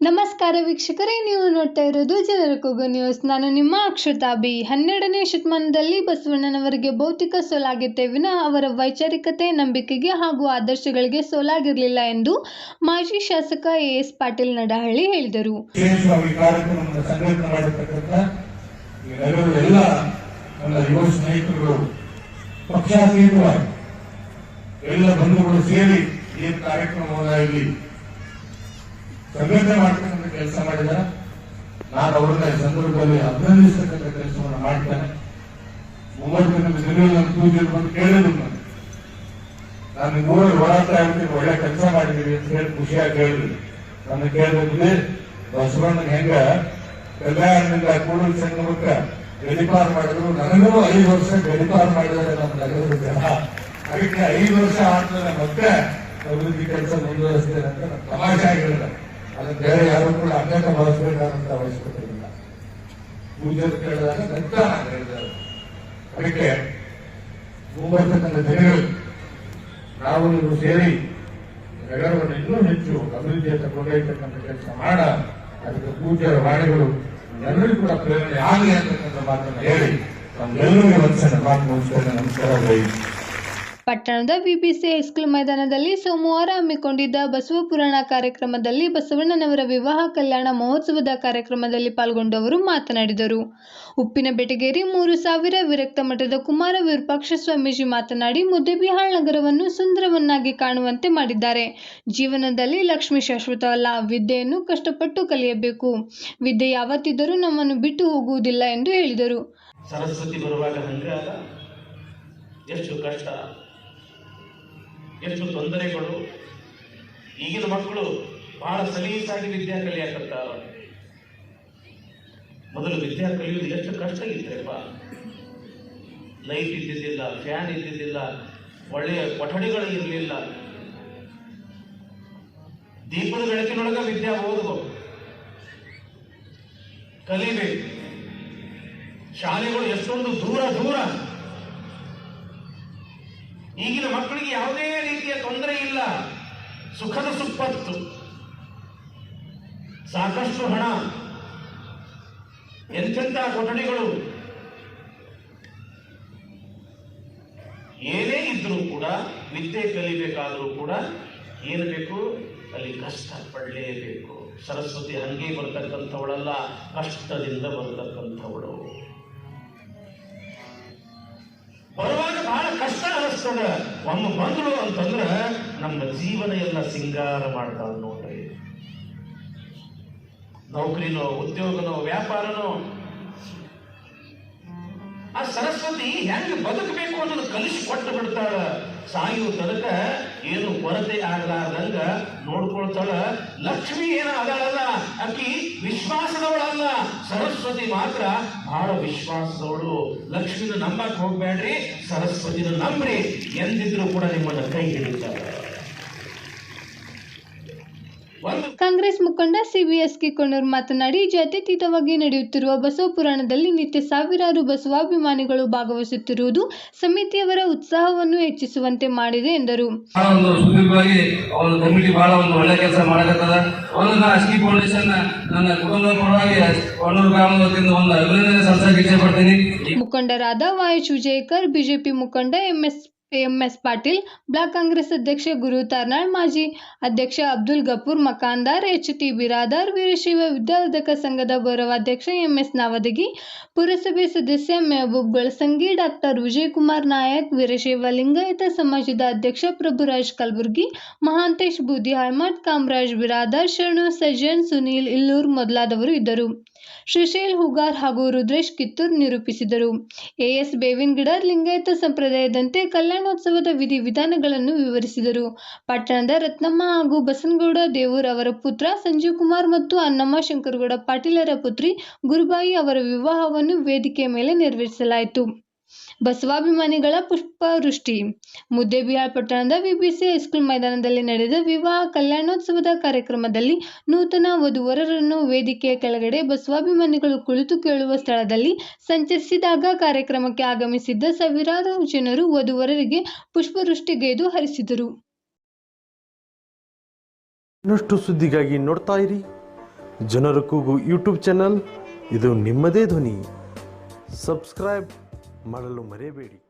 ನಮಸ್ಕಾರ ವೀಕ್ಷಕರೇ, ನೀವು ನೋಡ್ತಾ ಇರೋದು ಜನರ ಕೂಗು ನ್ಯೂಸ್ ನಾನು ನಿಮ್ಮ ಅಕ್ಷತಾ ಬಿ. ಹನ್ನೆರಡನೇ ಶತಮಾನದಲ್ಲಿ ಬಸವಣ್ಣನವರಿಗೆ ಭೌತಿಕ ಸೋಲಾಗಿತ್ತೇ ವಿನ ಅವರ ವೈಚಾರಿಕತೆ, ನಂಬಿಕೆಗೆ ಹಾಗೂ ಆದರ್ಶಗಳಿಗೆ ಸೋಲಾಗಿರಲಿಲ್ಲ ಎಂದು ಮಾಜಿ ಶಾಸಕ ಎ ಎಸ್ ಪಾಟೀಲ್ ನಡಹಳ್ಳಿ ಹೇಳಿದರು. ಎಲ್ಲ ಬಂಧುಗಳು ಸೇರಿ ಸಂಘಟನೆ ಮಾಡ್ತಕ್ಕಂಥ ಕೆಲಸ ಮಾಡಿದ್ದಾರೆ. ನಾನು ಅವರನ್ನ ಈ ಸಂದರ್ಭದಲ್ಲಿ ಅಭಿನಂದಿಸತಕ್ಕಂಥ ಕೆಲಸವನ್ನು ಮಾಡ್ತೇನೆ. ಮೂವತ್ತು ಪೂಜೆ ಕೇಳಿದ್ರು ನಾನು ನಾನು ನೋಡಿ ಆಗ್ಬಿಟ್ಟು ಒಳ್ಳೆ ಕೆಲಸ ಮಾಡಿದೀವಿ ಅಂತ ಹೇಳಿ ಖುಷಿಯಾಗಿ ಹೇಳಿದ್ರು. ನನ್ನ ಕೇಳಿದ್ರೆ ಬಸವಣ್ಣನ ಹೆಂಗ ಕಲ್ಯಾಣದಿಂದ ಕೂಡಲ ಸಂಗಮಕ್ಕ ಗಡಿಪಾರು ಮಾಡಿದ್ರು. ನನಗೂ ಐದು ವರ್ಷ ಗಡಿಪಾರು ಮಾಡಿದ್ದಾರೆ ನಮ್ಮ ನಗರದ ಜನ. ಅದಕ್ಕೆ ಐದು ವರ್ಷ ಆದ್ಮೇಲೆ ಮತ್ತೆ ಅಭಿವೃದ್ಧಿ ಕೆಲಸ ಮುಂದುವರಿಸ್ತೇನೆ ಅಂತ ತಮಾಷೆ ಆಗಿರಲಿಲ್ಲ ಬೇರೆ ಯಾರು ಕೂಡ ಅಡ್ಡಾಟ ಬಳಸಬೇಕಾದಂತ ಅವಶ್ಯಕತೆ ಇಲ್ಲ ಪೂಜೆ ಕೇಳಿದಾಗ ಹೇಳಿದೆ ಅದಕ್ಕೆ ಮುಂಬರ್ತಕ್ಕಂಥ ಜನಗಳು ನಾವು ನೀವು ಸೇರಿ ನಗರವನ್ನು ಇನ್ನೂ ಹೆಚ್ಚು ಅಭಿವೃದ್ಧಿಯತ್ತ ಕೊಂಡೊಯ್ಯತಕ್ಕಂಥ ಕೆಲಸ ಮಾಡ, ಅದಕ್ಕೆ ಪೂಜ್ಯರ ವಾಣಿಗಳು ಎಲ್ಲರಿಗೂ ಕೂಡ ಪ್ರೇರಣೆ ಆಗಲಿ ಅಂತಕ್ಕಂಥ ಮಾತನ್ನು ಹೇಳಿ ನಮ್ಗೆಲ್ಲರಿಗೂ ಒಂದ್ಸಲ ಮಾತು ಮುಗಿಸ್ತೇನೆ. ನಮಸ್ಕಾರ ಪಟ್ಟಣದ ವಿಬಿಸಿ ಹೈಸ್ಕೂಲ್ ಮೈದಾನದಲ್ಲಿ ಸೋಮವಾರ ಹಮ್ಮಿಕೊಂಡಿದ್ದ ಬಸವ ಪುರಾಣ ಕಾರ್ಯಕ್ರಮದಲ್ಲಿ ಬಸವಣ್ಣನವರ ವಿವಾಹ, ಕಲ್ಯಾಣ ಮಹೋತ್ಸವದ ಕಾರ್ಯಕ್ರಮದಲ್ಲಿ ಪಾಲ್ಗೊಂಡವರು ಮಾತನಾಡಿದರು. ಉಪ್ಪಿನ ಬೆಟಗೇರಿ ಮೂರು ಸಾವಿರ ವಿರಕ್ತ ಮಠದ ಕುಮಾರ ವಿರೂಪಾಕ್ಷ ಸ್ವಾಮೀಜಿ ಮಾತನಾಡಿ ಮುದ್ದೆಬಿಹಾಳ್ ನಗರವನ್ನು ಸುಂದರವನ್ನಾಗಿ ಕಾಣುವಂತೆ ಮಾಡಿದ್ದಾರೆ. ಜೀವನದಲ್ಲಿ ಲಕ್ಷ್ಮಿ ಶಾಶ್ವತವಲ್ಲ ವಿದ್ಯೆಯನ್ನು ಕಷ್ಟಪಟ್ಟು ಕಲಿಯಬೇಕು. ವಿದ್ಯೆ ಯಾವತ್ತಿದ್ದರೂ ನಮ್ಮನ್ನು ಬಿಟ್ಟು ಹೋಗುವುದಿಲ್ಲ ಎಂದು ಹೇಳಿದರು. ಸರಸ್ವತಿ ಬರುವಾಗ ಎಷ್ಟು ಕಷ್ಟ. ಎಷ್ಟು ತೊಂದರೆಗಳು. ಈಗಿನ ಮಕ್ಕಳು ಬಹಳ ಸಲೀಸಾಗಿ ವಿದ್ಯಾ ಕಲಿಯಾಕತ್ತಾರ ಮೊದಲು ವಿದ್ಯಾ ಕಲಿಯೋದು ಎಷ್ಟು ಕಷ್ಟ ಇತ್ತಪ್ಪ. ಲೈಟ್ ಇದ್ದಿದ್ದಿಲ್ಲ, ಫ್ಯಾನ್ ಇದ್ದಿದ್ದಿಲ್ಲ, ಒಳ್ಳೆಯ ಕೊಠಡಿಗಳು ಇರಲಿಲ್ಲ. ದೀಪದ ಬೆಳಕಿನೊಳಗೆ ವಿದ್ಯಾ ಓದಬೇಕು ಕಲಿಬೇಕು. ಶಾಲೆಗಳು ಎಷ್ಟೊಂದು ದೂರ ದೂರ ಈಗಿನ ಮಕ್ಕಳಿಗೆ ಯಾವುದೇ ರೀತಿಯ ತೊಂದರೆ ಇಲ್ಲ. ಸುಖದ ಸುಪ್ಪತ್ತು. ಸಾಕಷ್ಟು ಹಣ. ಎಂಥೆಂಥ ಕೊಠಡಿಗಳು. ಏನೇ ಇದ್ರೂ ಕೂಡ, ವಿದ್ಯೆ ಕಲಿಬೇಕಾದರೂ ಕೂಡ ಏನು ಬೇಕು? ಅಲ್ಲಿ ಕಷ್ಟ ಪಡಲೇಬೇಕು. ಸರಸ್ವತಿ ಹಂಗೆ ಬರ್ತಕ್ಕಂಥವಳಲ್ಲ, ಕಷ್ಟದಿಂದ ಬರ್ತಕ್ಕಂಥವಳು. ಕಷ್ಟ ಒಂದು ಬಂದಳು ಅಂತಂದ್ರ ನಮ್ಮ ಜೀವನ ಎಲ್ಲ ಸಿಂಗಾರ ಮಾಡ್ತಾಳ ನೋಡ್ರಿ. ನೌಕರಿನೋ, ಉದ್ಯೋಗನೋ, ವ್ಯಾಪಾರನೋ. ಆ ಸರಸ್ವತಿ ಹೆಂಗ್ ಬದುಕಬೇಕು ಅನ್ನೋದು ಕಲಿಸಿ ಕೊಟ್ಟು ಬಿಡ್ತಾಳ. ಸಾಯುವ ತನಕ ಏನು ಕೊರತೆ ಆಗಲಾರ್ದಂಗ ನೋಡ್ಕೊಳ್ತಾಳ. ಲಕ್ಷ್ಮಿ ಏನ ಅದಾಳಲ್ಲ ಅಕ್ಕಿ ವಿಶ್ವಾಸದವಳಲ್ಲ. ಸರಸ್ವತಿ ಮಾತ್ರ ಬಹಳ ವಿಶ್ವಾಸದವಳು. ಲಕ್ಷ್ಮಿನ ನಂಬಕ್ ಹೋಗ್ಬೇಡ್ರಿ, ಸರಸ್ವತಿನ ನಂಬ್ರಿ ಎಂದಿದ್ರು ಕೂಡ ನಿಮ್ಮನ್ನ ಕೈ ಹಿಡಿತಾಳೆ ಒಂದು ಕಾಂಗ್ರೆಸ್ ಮುಖಂಡ ಸಿವಿಎಸ್ ಕಿಕೊಂಡರ್ ಮಾತನಾಡಿ ಜಾತ್ಯತೀತವಾಗಿ ನಡೆಯುತ್ತಿರುವ ಬಸವ ಪುರಾಣದಲ್ಲಿ ನಿತ್ಯ ಸಾವಿರಾರು ಬಸವಾಭಿಮಾನಿಗಳು ಭಾಗವಹಿಸುತ್ತಿರುವುದು ಸಮಿತಿಯವರ ಉತ್ಸಾಹವನ್ನು ಹೆಚ್ಚಿಸುವಂತೆ ಮಾಡಿದೆ ಎಂದರು. ಮುಖಂಡರಾದ ವೈಎಚ್ ವಿಜಯಕರ್ ಬಿಜೆಪಿ ಮುಖಂಡ M S M S Patil, block Congress ಅಧ್ಯಕ್ಷ ಗುರು ತಾರ್ನಾಳ್ ಮಾಜಿ ಅಧ್ಯಕ್ಷ ಅಬ್ದುಲ್ ಗಫೂರ್, ಮಕಾಂದಾರ್, ಎಚ್ ಟಿ ಬಿರಾದಾರ್, ವೀರಶೈವ ವಿದ್ಯಾವರ್ಧಕ ಸಂಘದ ಗೌರವಾಧ್ಯಕ್ಷ ಎಂಎಸ್ ನಾವದಗಿ, ಪುರಸಭೆ ಸದಸ್ಯ ಮೆಹಬೂಬ್ ಗಳಸಂಗಿ, ಡಾಕ್ಟರ್ ವಿಜಯಕುಮಾರ್ ನಾಯಕ್, ವೀರಶೈವ ಲಿಂಗಾಯತ ಸಮಾಜದ ಅಧ್ಯಕ್ಷ ಪ್ರಭುರಾಜ್ ಕಲಬುರ್ಗಿ, ಮಹಾಂತೇಶ್ ಬೂದಿ ಹಳ್ಮಠ್ ಕಾಮರಾಜ್ ಬಿರಾದಾರ್, ಶರಣು ಸಜ್ಜನ್, ಸುನೀಲ್ ಇಲ್ಲೂರ್ ಮೊದಲಾದವರು ಇದ್ದರು. ಶ್ರೀಶೈಲ್ ಹುಗಾರ್ ಹಾಗೂ ರುದ್ರೇಶ್ ಕಿತ್ತೂರ್ ನಿರೂಪಿಸಿದರು. ಎಎಸ್ ಬೇವಿನಗಿಡ ಲಿಂಗಾಯತ ಸಂಪ್ರದಾಯದಂತೆ ಕಲ್ಯಾಣೋತ್ಸವದ ವಿಧಿ ವಿಧಾನಗಳನ್ನು ವಿವರಿಸಿದರು. ಪಟ್ಟಣದ ರತ್ನಮ್ಮ ಹಾಗೂ ಬಸನಗೌಡ ದೇವೂರ್ ಅವರ ಪುತ್ರ ಸಂಜೀವ್ ಕುಮಾರ್ ಮತ್ತು ಅನ್ನಮ್ಮ ಶಂಕರಗೌಡ ಪಾಟೀಲರ ಪುತ್ರಿ ಗುರುಬಾಯಿ ಅವರ ವಿವಾಹವನ್ನು ವೇದಿಕೆಯ ಮೇಲೆ ನೆರವೇರಿಸಲಾಯಿತು. ಬಸವಾಭಿಮಾನಿಗಳ ಪುಷ್ಪವೃಷ್ಟಿ. ಮುದ್ದೇಬಿಹಾಳ್ ಪಟ್ಟಣದ ವಿಬಿಸಿ ಹೈಸ್ಕೂಲ್ ಮೈದಾನದಲ್ಲಿ ನಡೆದ ವಿವಾಹ ಕಲ್ಯಾಣೋತ್ಸವದ ಕಾರ್ಯಕ್ರಮದಲ್ಲಿ ನೂತನ ವಧುವರರನ್ನು ವೇದಿಕೆಯ ಕೆಳಗಡೆ ಬಸವಾಭಿಮಾನಿಗಳು ಕುಳಿತು ಕೇಳುವ ಸ್ಥಳದಲ್ಲಿ ಸಂಚರಿಸಿದಾಗ ಕಾರ್ಯಕ್ರಮಕ್ಕೆ ಆಗಮಿಸಿದ್ದ ಸಾವಿರಾರು ಜನರು ವಧುವರರಿಗೆ ಪುಷ್ಪವೃಷ್ಟಿಗೈದು ಹರಿಸಿದರು. ಇನ್ನಷ್ಟು ಸುದ್ದಿಗಾಗಿ ನೋಡ್ತಾ ಇರಿ. ಜನರ ಕೂಗು ಯೂಟ್ಯೂಬ್ ಚಾನಲ್. ಇದು ನಿಮ್ಮದೇ ಧ್ವನಿ. ಸಬ್ಸ್ಕ್ರೈಬ್. ಮಾಡಲು ಮರೆಯಬೇಡಿ.